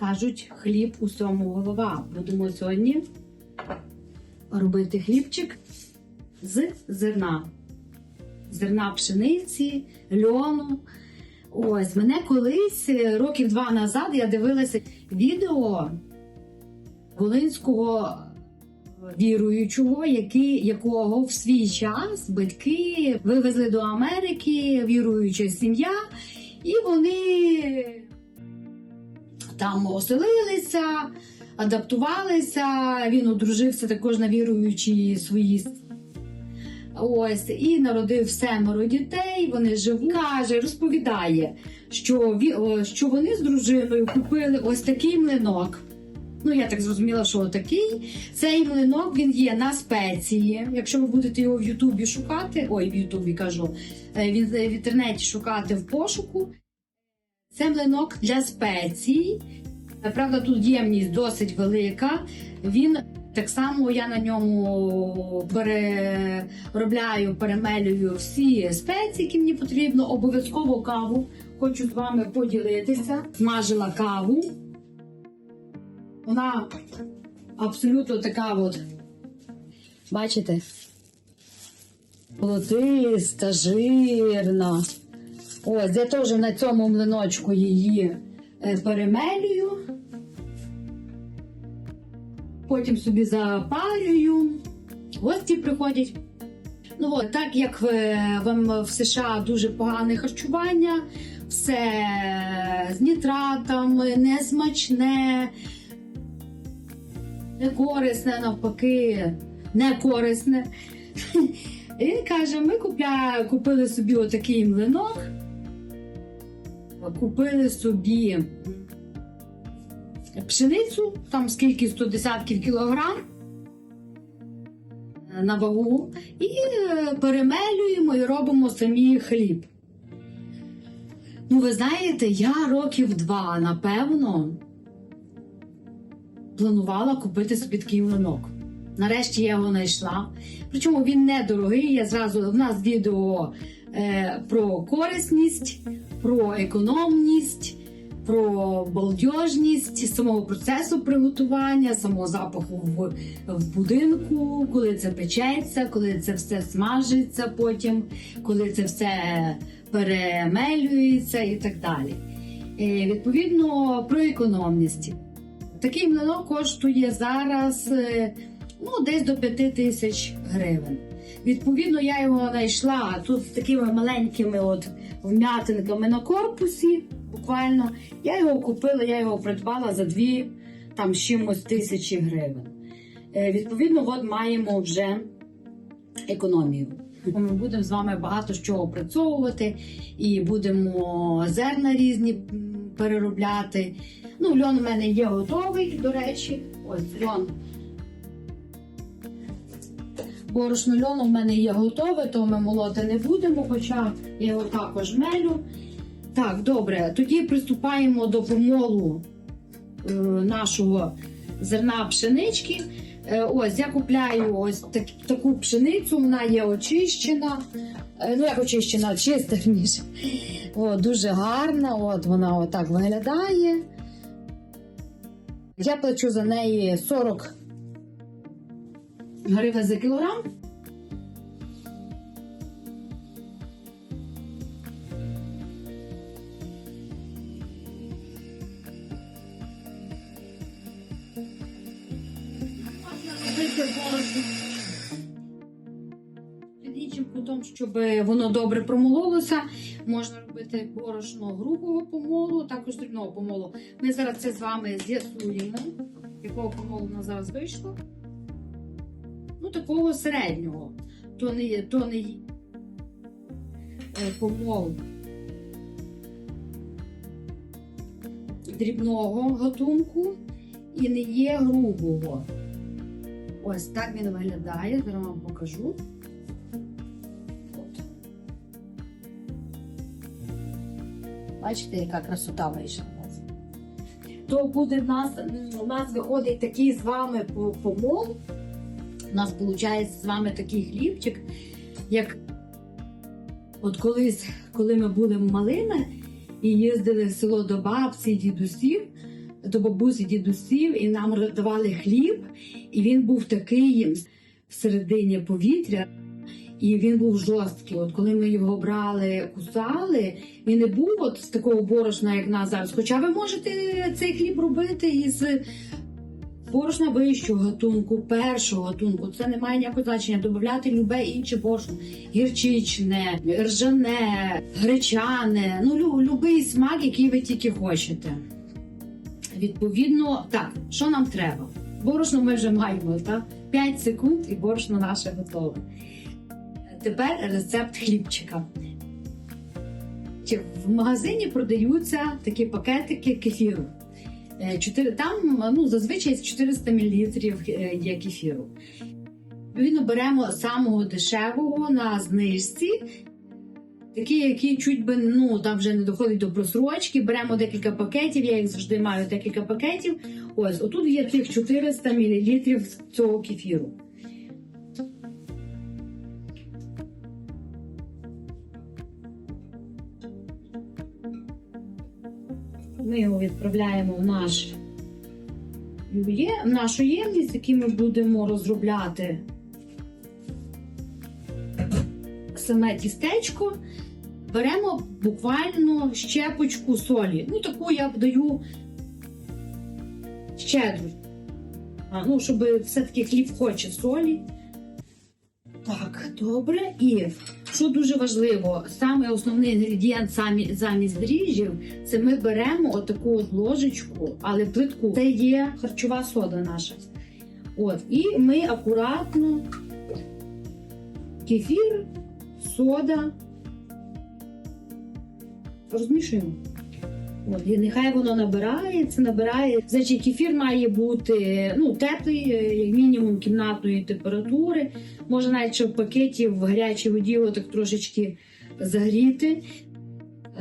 Кажуть, хліб усьому голова. Будемо сьогодні робити хлібчик з зерна. Зерна пшениці, льону. Ось мене колись е, років два назад я дивилася відео волинського віруючого, який, якого в свій час батьки вивезли до Америки, віруюча сім'я, і вони там оселилися, адаптувалися. Він одружився також на віруючій своїй. Ось і народив семеро дітей. Вони живуть. Каже, розповідає, що, що вони з дружиною купили ось такий млинок. Ну, я так зрозуміла, що такий. Цей млинок він є на спеції. Якщо ви будете його в Ютубі шукати, ой, в Ютубі кажу, е, він в інтернеті шукати в пошуку. Це млинок для спецій. Правда, тут ємність досить велика. Він так само я на ньому переробляю, перемелюю всі спеції, які мені потрібно. Обов'язково каву. Хочу з вами поділитися. Смажила каву. Вона абсолютно така от. Бачите? Золотиста, жирна. Ось, я теж на цьому млиночку її е, перемелюю. Потім собі запарюю. Гості приходять. Ну от, так як в, вам в США дуже погане харчування, все з нітратами, несмачне, не корисне, навпаки, не корисне. Він каже: ми купля, купили собі отакий млинок, купили собі пшеницю, там скільки 100 десятків кілограм на вагу, і е, перемелюємо і робимо самі хліб. Ну, ви знаєте, я років два, напевно, планувала купити собі такий млинок. Нарешті я його знайшла. Причому він недорогий. Я зразу в нас відео е, про корисність, про економність, про балдежність самого процесу приготування, самого запаху в, в будинку, коли це печеться, коли це все смажиться потім, коли це все перемелюється і так далі. Е, відповідно, про економність. Такий млинок коштує зараз е, ну, десь до 5 тисяч гривень. Відповідно, я його знайшла тут з такими маленькими от вм'ятинками на корпусі. Буквально я його купила, я його придбала за 2 там чимось тисячі гривень. Е, відповідно, от маємо вже економію. Ми будемо з вами багато чого опрацьовувати і будемо зерна різні переробляти. Ну, льон у мене є готовий, до речі. Ось льон. Борошно льону в мене є готове, то ми молоти не будемо, хоча я його також мелю. Так, добре, тоді приступаємо до помолу е, нашого зерна пшенички. Е, ось я купляю ось так, таку пшеницю, вона є очищена. Е, ну, як очищена, чиста ніж. О, дуже гарна, от вона отак виглядає. Я плачу за неї 40 гривень за кілограм. Під іншим кутом, щоб воно добре промололося, можна робити борошно грубого помолу, також дрібного помолу. Ми зараз це з вами з'ясуємо, якого помолу у нас зараз вийшло. Ну, такого середнього. То не, то не е, помол дрібного гатунку і не є грубого. Ось так він виглядає. Зараз вам покажу. От. Бачите, яка красота вийшла. То буде в нас, у нас виходить такий з вами по- помол. У нас виходить з вами такий хлібчик, як от колись, коли ми були малими і їздили в село до бабці і дідусів, до бабусі дідусів, і нам давали хліб, і він був такий всередині повітря. І він був жорсткий. От коли ми його брали, кусали, він не був от з такого борошна, як нас зараз. Хоча ви можете цей хліб робити із борошна вищого гатунку, першого гатунку. Це не має ніякого значення. Додати любе інше борошно. Гірчичне, ржане, гречане. Ну, лю- любий смак, який ви тільки хочете. Відповідно, так, що нам треба? Борошно ми вже маємо, так? 5 секунд і борошно наше готове. Тепер рецепт хлібчика. В магазині продаються такі пакетики кефіру. Е, Там ну, зазвичай 400 мл є кефіру. Відповідно, беремо самого дешевого на знижці. Такі, які чуть би ну там вже не доходить до просрочки. Беремо декілька пакетів. Я їх завжди маю декілька пакетів. Ось отут є тих 400 мл цього кефіру. Ми його відправляємо в наш в нашу ємність, яку ми будемо розробляти саме тістечко. Беремо буквально щепочку солі. Ну, таку я даю щедру. Ну, щоб все-таки хліб хоче солі. Так, добре. І що дуже важливо, саме основний інгредієнт самі, замість дріжджів, це ми беремо отаку от ложечку, але плитку. Це є харчова сода наша. От, і ми акуратно кефір, сода. Розмішуємо. От, і нехай воно набирається, набирає. Значить, кефір має бути ну, теплий, е, як мінімум кімнатної температури. Можна навіть ще в пакеті в гарячій воді так трошечки загріти.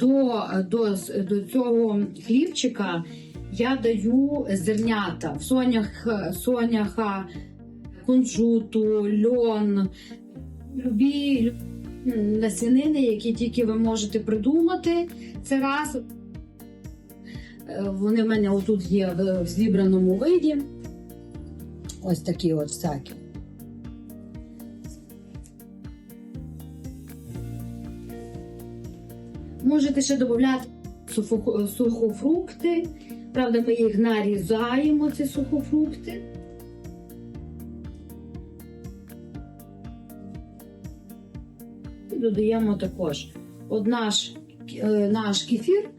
До, до, до цього хлібчика я даю зернята в сонях, соняха, кунжуту, льон, любі насінини, які тільки ви можете придумати. Це раз. Е, Вони в мене отут є в, зібраному виді. Ось такі от всякі. Можете ще додати сухофрукти. Правда, ми їх нарізаємо, ці сухофрукти. І додаємо також наш, е, наш кефір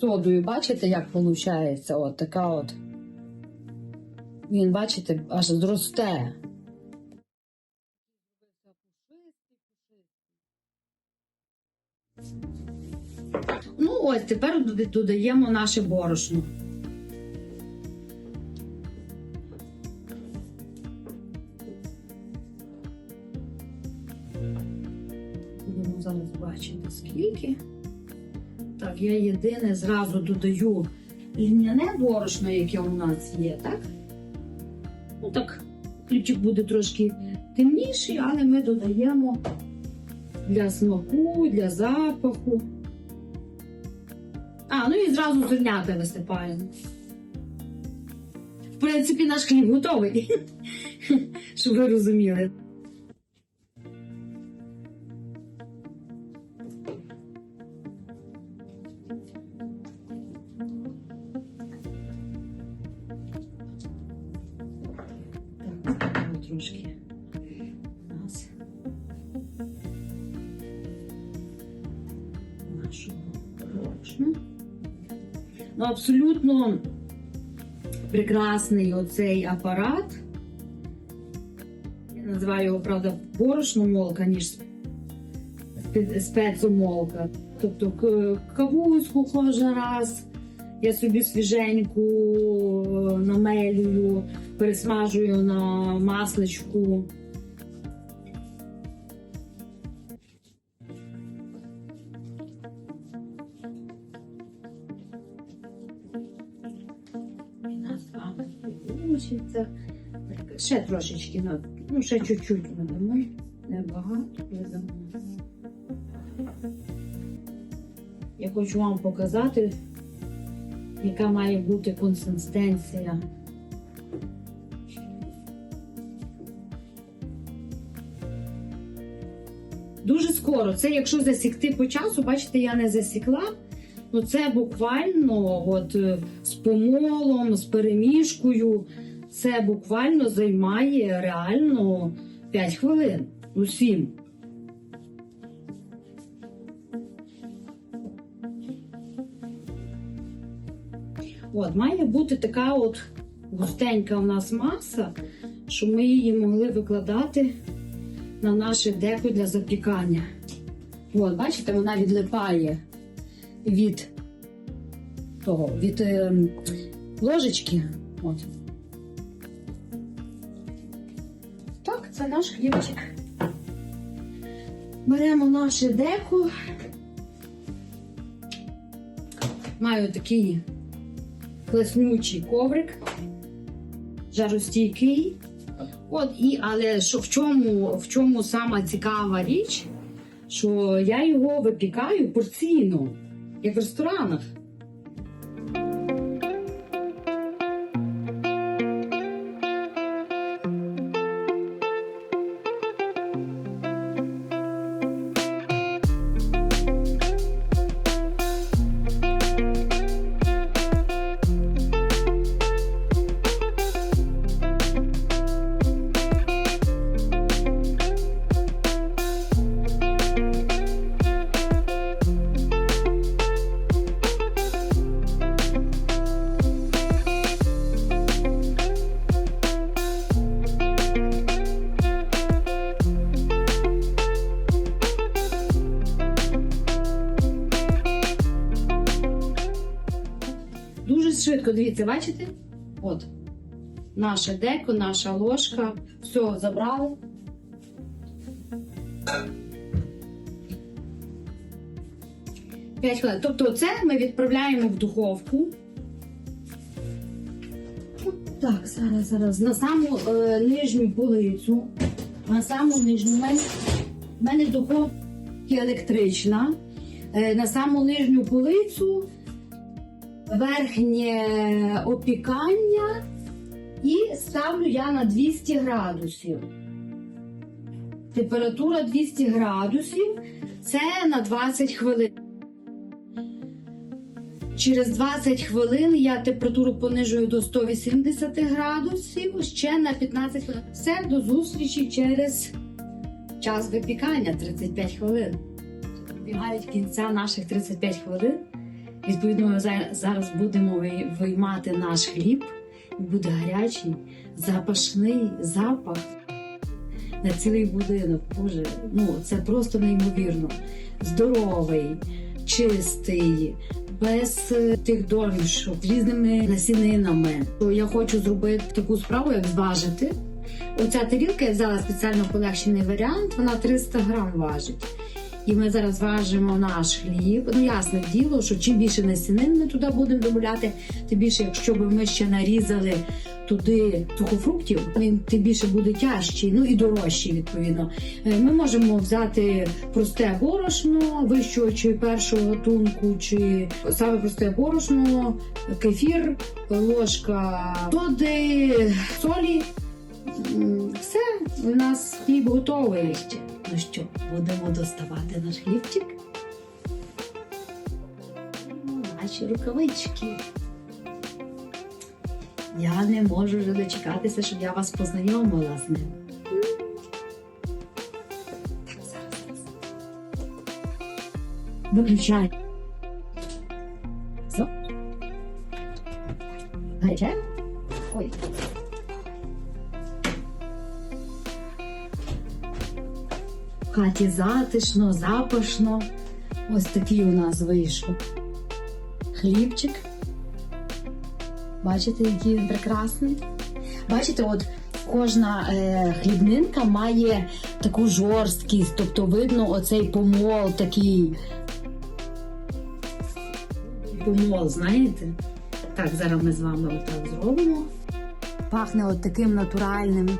содою. Бачите, як виходить? От така от. Він, бачите, аж зросте. Ну, ось тепер додаємо наше борошно. Будемо зараз бачити скільки. Так, я єдине зразу додаю льняне борошно, яке у нас є, так? Ну так, хлібчик буде трошки темніший, але ми додаємо для смаку, для запаху. А, ну і зразу зернята висипаємо. В принципі, наш хліб готовий. Щоб ви розуміли. Трошки. Раз. нашу борошну. Ну, абсолютно прекрасний оцей апарат. Я називаю його, правда, борошномолка, ніж спе- спецомолка. Тобто кавуську кожен раз. Я собі свіженьку е, намелюю, пересмажую на масличку. Вийде. Ще трошечки, ну ще чуть-чуть надамо. Небагато додамо. Я хочу вам показати, яка має бути консистенція. Дуже скоро. Це якщо засікти по часу, бачите, я не засікла. Ну це буквально от е, з помолом, з перемішкою. Це буквально займає реально 5 хвилин. Ну, 7. От, має бути така от густенька у нас маса, щоб ми її могли викладати на наше деко для запікання. От, бачите, вона відлипає від того, від е, ложечки. От. Так, це наш хлібчик. Беремо наше деко. Маю такий класнючий коврик, жаростійкий. От і але що в чому, в чому сама цікава річ, що я його випікаю порційно, як в ресторанах. Швидко, дивіться, бачите? От. Наше деко, наша ложка. Все, забрали. П'ять хвилин. Тобто це ми відправляємо в духовку. Так, зараз, зараз. На саму е, нижню полицю. На саму нижню. У мене, мене духовка електрична. Е, на саму нижню полицю верхнє опікання і ставлю я на 200 градусів. Температура 200 градусів це на 20 хвилин. Через 20 хвилин я температуру понижую до 180 градусів ще на 15 хвилин. Все до зустрічі через час випікання 35 хвилин. Бігають кінця наших 35 хвилин. Відповідно, ми зараз будемо виймати наш хліб. Буде гарячий, запашний запах на цілий будинок. Боже, ну це просто неймовірно. Здоровий, чистий, без е, тих домішок, з різними насінинами. Я хочу зробити таку справу, як зважити. Оця тарілка я взяла спеціально полегшений варіант, вона 300 грам важить. І ми зараз важимо наш хліб. Ну, ясне діло, що чим більше насінин ми туди будемо додати, тим більше, якщо б ми ще нарізали туди сухофруктів, він тим більше буде тяжчий, ну і дорожчий, відповідно. Е, Ми можемо взяти просте борошно вищого чи першого гатунку, чи саме просте борошно, кефір, ложка соди, солі. Все, у нас хліб готовий. Ну що, будемо доставати наш хлібчик? Наші рукавички. Я не можу вже дочекатися, щоб я вас познайомила з ним. Так, зараз. Виключай. Хаті затишно, запашно. Ось такий у нас вийшов хлібчик. Бачите, який він прекрасний. Бачите, от кожна е, хлібнинка має таку жорсткість, тобто видно оцей помол такий. Помол, знаєте? Так, зараз ми з вами зробимо. Пахне от таким натуральним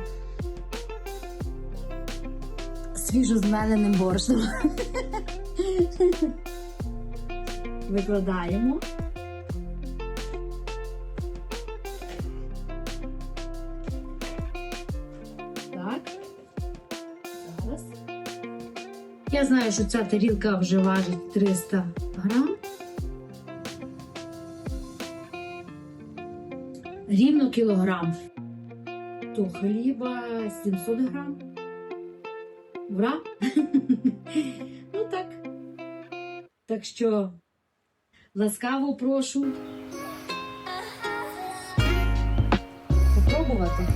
свіжо змеленим борщем. Викладаємо. Так. Зараз. Я знаю, що ця тарілка вже важить 300 грам. Рівно кілограм. То хліба 700 грам. Ура! ну так. Так що ласкаво прошу попробувати.